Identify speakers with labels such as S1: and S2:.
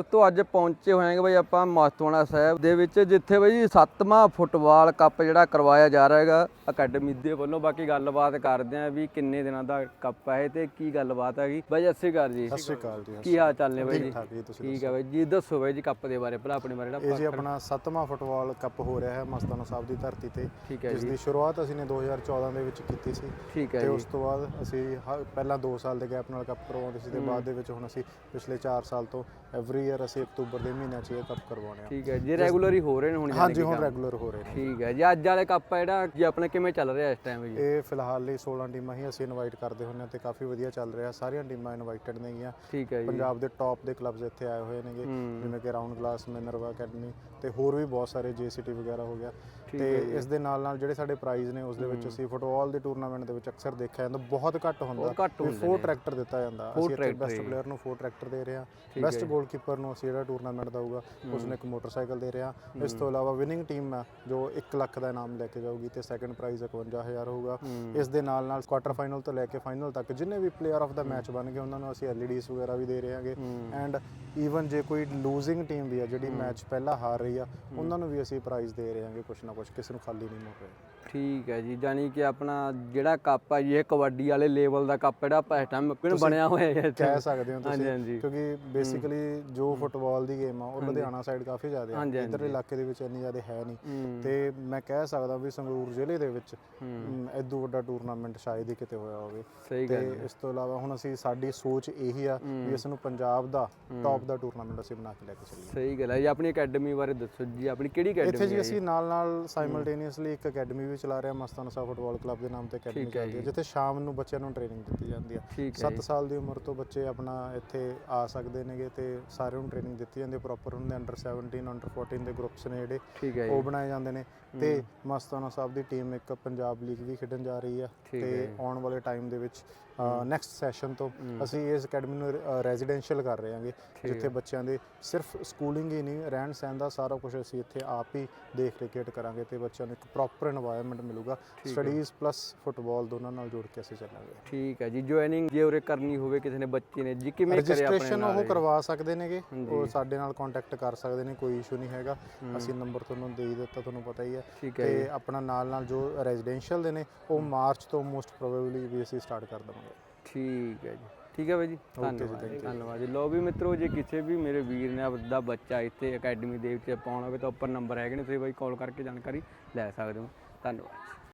S1: ਦੋਸਤੋ ਅੱਜ ਪਹੁੰਚੇ ਹੋਏਗੇ ਬਈ ਆਪਾਂ ਮਸਤਵਾਣਾ ਸਾਹਿਬ ਦੇ ਵਿੱਚ ਜਿੱਥੇ ਬਈ ਜੀ ਸੱਤਵਾਂ ਫੁੱਟਬਾਲ ਕੱਪ ਜਿਹੜਾ ਕਰਵਾਇਆ ਜਾ ਰਿਹਾ ਹੈਗਾ। ਅਕੈਡਮੀ ਦੇ ਵੱਲੋਂ ਬਾਕੀ ਗੱਲਬਾਤ ਕਰਦੇ ਆਂ ਵੀ ਕਿੰਨੇ ਦਿਨਾਂ ਦਾ ਕੱਪ ਹੈ ਤੇ ਕੀ ਗੱਲਬਾਤ ਹੈਗੀ ਬਾਈ ਸ਼੍ਰੀ ਅਕਾਲ ਜੀ।
S2: ਸਤਿ ਸ਼੍ਰੀ ਅਕਾਲ ਜੀ
S1: ਕੀ ਹਾਲ ਚਾਲ ਨੇ ਬਾਈ? ਜੀ
S2: ਠੀਕ
S1: ਹੈ ਬਾਈ। ਜੀ ਦੱਸੋ ਬਾਈ ਜੀ ਕੱਪ ਦੇ ਬਾਰੇ ਭਲਾ ਆਪਣੇ ਬਾਰੇ
S2: ਇਹ
S1: ਜਿਹੜਾ
S2: ਜੀ ਆਪਣਾ ਸੱਤਵਾਂ ਫੁੱਟਬਾਲ ਕੱਪ ਹੋ ਰਿਹਾ ਹੈ ਮਸਤਾਨਾ ਸਾਹਿਬ ਦੀ ਧਰਤੀ ਤੇ।
S1: ਠੀਕ ਹੈ
S2: ਜਿਸ ਦੀ ਸ਼ੁਰੂਆਤ ਅਸੀਂ ਨੇ 2014 ਦੇ ਵਿੱਚ ਕੀਤੀ ਸੀ।
S1: ਠੀਕ ਹੈ
S2: ਤੇ ਉਸ ਤੋਂ ਬਾਅਦ ਅਸੀਂ ਪਹਿਲਾਂ 2 ਸਾਲ ਦੇ ਗੈਪ ਨਾਲ ਕੱਪ ਕਰਵਾਉਂਦੇ ਸੀ ਤੇ ਬਾਅਦ ਦੇ ਵਿੱਚ ਹੁਣ ਅਸੀਂ ਪਿਛਲੇ 4 ਸਾਲ ਤੋਂ ਐਵਰੀ ਈਅਰ ਅਸੀਂ ਅਕਤੂਬਰ ਦੇ ਮਹੀਨੇ 'ਚ ਇਹ ਕੱਪ ਕਰਵਾਉਣੇ ਆ
S1: ਠੀਕ ਹੈ ਜੀ ਰੈਗੂਲਰ ਹੀ ਹੋ ਰਹੇ ਨੇ ਹੁਣ ਜਾਣੀ
S2: ਹਾਂਜੀ
S1: ਕਿ
S2: ਹੁਣ
S1: ਕੰਮ।
S2: ਰੈਗੂਲਰ ਹੋ ਰਹੇ ਨੇ
S1: ਠੀਕ ਹੈ ਜੀ ਅੱਜ ਵਾਲੇ ਕੱਪ ਆ ਜਿਹੜਾ ਜੀ ਆਪਣਾ ਕਿਵੇਂ ਚੱਲ ਰਿਹਾ ਇਸ ਟਾਈਮ ਜੀ
S2: ਇਹ ਫਿਲਹਾਲ ਲਈ 16 ਟੀਮਾਂ ਹੀ ਅਸੀਂ ਇਨਵਾਈਟ ਕਰਦੇ ਹੁੰਦੇ ਹਾਂ ਤੇ ਕਾਫੀ ਵਧੀਆ ਚੱਲ ਰਿਹਾ ਸਾਰੀਆਂ ਟੀਮਾਂ ਇਨਵਾਈਟਡ ਨੇਗੀਆਂ
S1: ਠੀਕ ਹੈ ਜੀ
S2: ਪੰਜਾਬ ਦੇ ਟੌਪ ਦੇ ਕਲੱਬਸ ਇੱਥੇ ਆਏ ਹੋਏ ਨੇਗੇ
S1: ਹੂੰ।
S2: ਜਿਵੇਂ ਕਿ ਰਾਉਂਡ ਕਲਾਸ ਮਿਨਰਵਾ ਅਕੈਡਮੀ ਤੇ ਹੋਰ ਵੀ ਬਹੁਤ ਸਾਰੇ ਜੀਸੀਟੀ ਵਗੈਰਾ ਹੋ ਗਿਆ
S1: ਠੀਕ
S2: ਤੇ
S1: ਹੈ ਜੀ।
S2: ਇਸ ਦੇ ਨਾਲ ਨਾਲ ਜਿਹੜੇ ਸਾਡੇ ਪ੍ਰਾਈਜ਼ ਨੇ ਉਸ ਦੇ ਵਿੱਚ ਅਸੀਂ ਫੁੱਟਬਾਲ ਦੇ ਟੂਰਨਾਮੈਂਟ ਦੇ ਵਿੱਚ ਅਕਸਰ ਦੇਖਿਆ ਜਾਂਦਾ ਬਹੁਤ ਘੱਟ ਹੁੰਦਾ
S1: ਬਹੁਤ ਘੱਟ ਹੁੰਦੇ
S2: ਫੋਰ
S1: ਨੇ।
S2: ਟਰੈਕਟਰ ਦਿੱਤਾ ਜਾਂਦਾ
S1: Four
S2: ਅਸੀਂ ਇੱਥੇ ਬੈਸਟ। ਪਲੇਅਰ ਨੂੰ ਫੋਰ ਟਰੈਕਟਰ ਦੇ ਰਹੇ ਹਾਂ
S1: ਠੀਕ
S2: ਬੈਸਟ। ਗੋਲਕੀਪਰ ਨੂੰ ਅਸੀਂ ਜਿਹੜਾ ਟੂਰਨਾਮੈਂਟ ਦਊਗਾ ਉਸ ਨੂੰ ਇੱਕ ਮੋਟਰਸਾਈਕਲ ਦੇ ਰਹੇ। ਇਸ ਤੋਂ ਇਲਾਵਾ ਵਿਨਿੰਗ ਟੀਮ ਹੈ ਜੋ 1 ਲੱਖ ਦਾ ਇਨਾਮ ਲੈ ਕੇ ਜਾਊਗੀ ਤੇ ਸੈਕੰਡ ਪ੍ਰਾਈਜ਼ 51000 ਹੋਊਗਾ। ਇਸ ਦੇ ਨਾਲ ਨਾਲ ਕੁਆਟਰ ਫਾਈਨਲ ਤੋਂ ਲੈ ਕੇ ਫਾਈਨਲ ਤੱਕ ਜਿੰਨੇ ਵੀ ਪਲੇਅਰ ਆਫ ਦਾ ਮੈਚ ਬਣ ਗਏ ਉਹਨਾਂ ਨੂੰ ਅਸੀਂ ਐਲਈਡੀਜ਼ ਵਗੈਰਾ ਵੀ ਦੇ ਰਹੇ ਹਾਂਗੇ। ਐਂਡ ਈਵਨ ਜੇ ਕੋਈ ਲੂਜ਼ਿੰਗ ਟੀਮ ਵੀ ਆ ਜਿਹੜੀ ਮੈਚ ਪਹਿਲਾਂ ਹਾਰ ਰਹੀ ਆ ਉਹਨਾਂ ਨੂੰ ਵੀ ਅਸੀਂ ਪ੍ਰਾਈਜ਼ ਦੇ ਰਹੇ ਹਾਂਗੇ ਕੁਛ ਨਾ ਕੁਛ ਕਿਸੇ ਨੂੰ ਖਾਲੀ ਨਹੀਂ ਮੋੜ ਰਹੇ
S1: ਠੀਕ ਹੈ ਜੀ ਜਾਨੀ ਕਿ ਆਪਣਾ ਜਿਹੜਾ ਕੱਪ ਹੈ ਜੀ ਇਹ ਕਬੱਡੀ ਵਾਲੇ ਲੈਵਲ ਦਾ ਕੱਪ ਜਿਹੜਾ ਇਸ ਟਾਈਮ ਬਣਿਆ ਹੋਇਆ ਹੈ।
S2: ਕਹਿ ਸਕਦੇ ਹੋ ਤੁਸੀਂ ਕਿਉਂਕਿ ਬੇਸਿਕਲੀ ਜੋ ਫੁੱਟਬਾਲ ਦੀ ਗੇਮ ਆ ਉਹ ਲੁਧਿਆਣਾ ਸਾਈਡ ਕਾਫੀ ਜ਼ਿਆਦਾ ਹੈ
S1: ਹਾਂਜੀ,
S2: ਇੱਧਰ ਇਲਾਕੇ ਦੇ ਵਿੱਚ ਇੰਨੀ ਜ਼ਿਆਦਾ ਹੈ ਨਹੀਂ। ਤੇ ਮੈਂ ਕਹਿ ਸਕਦਾ ਵੀ ਸੰਗਰੂਰ ਜ਼ਿਲ੍ਹੇ ਦੇ ਵਿੱਚ। ਐਦੂ ਵੱਡਾ ਟੂਰਨਾਮੈਂਟ ਸ਼ਾਇਦ ਹੀ ਕਿਤੇ ਹੋਇਆ ਹੋਵੇ। ਤੇ ਇਸ ਤੋਂ ਇਲਾਵਾ ਹੁਣ ਅਸੀਂ ਸਾਡੀ ਸੋਚ ਇਹੀ ਆ ਵੀ ਇਸ ਨੂੰ ਪੰਜਾਬ ਦਾ ਟੌਪ ਦਾ ਟੂਰਨਾਮੈਂਟ ਅਸੀਂ ਬਣਾ ਕੇ ਲੈ ਕੇ ਚੱਲੀਏ।
S1: ਸਹੀ ਗੱਲ ਹੈ। ਜੀ ਆਪਣੀ ਅਕੈਡਮੀ ਬਾਰੇ ਦੱਸੋ ਜੀ। ਆਪਣੀ ਕਿਹੜੀ
S2: ਇੱਥੇ
S1: ਅਕੈਡਮੀ
S2: ਜੀ
S1: ਹੈ
S2: ਅਸੀਂ ਨਾਲ ਨਾਲ ਸਾਈਮਲਟੇਨੀਅਸਲੀ ਇੱਕ ਅਕੈਡਮੀ ਵੀ ਚਲਾ ਰਹੇ ਹਾਂ ਮਸਤਾਨਾ ਸਾਹਿਬ ਫੁੱਟਬਾਲ ਕਲੱਬ ਦੇ ਨਾਮ ਤੇ ਅਕੈਡਮੀ ਚੱਲਦੀ ਹੈ ਜਿੱਥੇ ਸ਼ਾਮ ਨੂੰ ਬੱਚਿਆਂ ਨੂੰ ਟ੍ਰੇਨਿੰਗ ਦਿੱਤੀ ਜਾਂਦੀ ਹੈ।
S1: ਹੈ
S2: 7 ਸਾਲ ਦੀ ਉਮਰ ਤੋਂ ਬੱਚੇ ਆਪਣਾ ਇੱਥੇ ਆ ਸਕਦੇ ਨੇਗੇ ਤੇ ਸਾਰਿਆਂ ਨੂੰ ਟ੍ਰੇਨਿੰਗ ਦਿੱਤੀ ਜਾਂਦੀ ਪ੍ਰੋਪਰ ਉਹਨਾਂ ਦੇ ਅੰਡਰ 17 ਅੰਡਰ 14 ਦੇ ਗਰੁੱਪਸ ਨੇ ਜਿਹੜੇ
S1: ਠੀਕ ਹੈ
S2: ਉਹ ਬਣਾਏ ਜਾਂਦੇ ਨੇ। ਤੇ ਮਸਤਾਨਾ ਸਾਹਿਬ ਦੀ ਟੀਮ ਇੱਕ ਪੰਜਾਬ ਲੀਗ ਵੀ ਖੇਡਣ ਜਾ ਰਹੀ
S1: ਹੈ
S2: ਤੇ ਆਉਣ ਵਾਲੇ ਟਾਈਮ ਦੇ ਵਿੱਚ ਨੈਕਸਟ ਸੈਸ਼ਨ ਤੋਂ ਅਸੀਂ ਇਸ ਅਕੈਡਮੀ ਨੂੰ ਰੈਜ਼ੀਡੈਂਸ਼ੀਅਲ ਕਰ ਰਹੇ ਹਾਂਗੇ ਜਿੱਥੇ ਬੱਚਿਆਂ ਦੇ ਸਿਰਫ ਸਕੂਲਿੰਗ ਹੀ ਨਹੀਂ ਰਹਿਣ ਸਹਿਣ ਦਾ ਸਾਰਾ ਕੁਝ ਅਸੀਂ ਇੱਥੇ ਆਪ ਹੀ ਦੇਖ ਰੇਖ ਕਰਾਂਗੇ ਤੇ ਬੱਚਿਆਂ ਨੂੰ ਇੱਕ ਪ੍ਰੋਪਰ এনवायरमेंट ਮਿਲੂਗਾ। ਠੀਕ ਸਟੱਡੀਜ਼ ਪਲੱਸ ਫੁੱਟਬਾਲ ਦੋਨਾਂ ਨਾਲ ਜੋੜ ਕੇ ਅਸੀਂ ਚੱਲਾਂਗੇ।
S1: ਠੀਕ ਹੈ ਜੀ ਜੁਆਇਨਿੰਗ ਜੇ ਉਰੇ ਕਰਨੀ ਹੋਵੇ ਕਿਸੇ ਨੇ ਬੱਚੇ ਨੇ ਜੀ ਕਿਵੇਂ ਕਰੇ ਆਪਣੇ
S2: ਰਜਿਸਟ੍ਰੇਸ਼ਨ ਉਹ ਕਰਵਾ ਸਕਦੇ ਨੇਗੇ।
S1: ਹਾਂਜੀ।
S2: ਉਹ ਸਾਡੇ ਨਾਲ ਕੰਟੈਕਟ ਕਰ ਸਕਦੇ ਨੇ ਕੋਈ ਇਸ਼ੂ ਨਹੀਂ ਹੈਗਾ। ਅਸੀਂ ਨੰਬਰ ਤੁਹਾਨੂੰ ਦੇ ਦਿੱਤਾ ਤੁਹਾਨੂੰ ਪਤਾ ਹੀ ਹੈ। ਤੇ ਆਪਣਾ ਨਾਲ ਨਾਲ ਜੋ ਰੈਜ਼ੀਡੈਂਸ਼ੀਅਲ ਦੇ ਨੇ ਉਹ ਮਾਰਚ ਤੋਂ ਮੋਸਟ ਪ੍ਰੋਬੇਬਲੀ ਵੀ ਅਸੀਂ ਸਟਾਰਟ ਕਰ ਦਵਾਂਗੇ।
S1: ਠੀਕ ਹੈ ਜੀ। ਠੀਕ ਹੈ ਬਾਈ ਜੀ ਧੰਨਵਾਦ। ਧੰਨਵਾਦ ਜੀ। ਲੋ ਵੀ ਮਿੱਤਰੋ ਜੇ ਕਿਸੇ ਵੀ ਮੇਰੇ ਵੀਰ ਨੇ ਆਪਦਾ ਬੱਚਾ ਇੱਥੇ ਅਕੈਡਮੀ ਦੇ ਵਿੱਚ ਪਾਉਣਾ ਹੋਵੇ ਤਾਂ ਉੱਪਰ ਨੰਬਰ ਹੈਗੇ ਨੇ ਤੁਸੀਂ ਬਾਈ ਕਾਲ ਕਰਕੇ ਜਾਣਕਾਰੀ ਲੈ ਸਕਦੇ ਹੋ। ਧੰਨਵਾਦ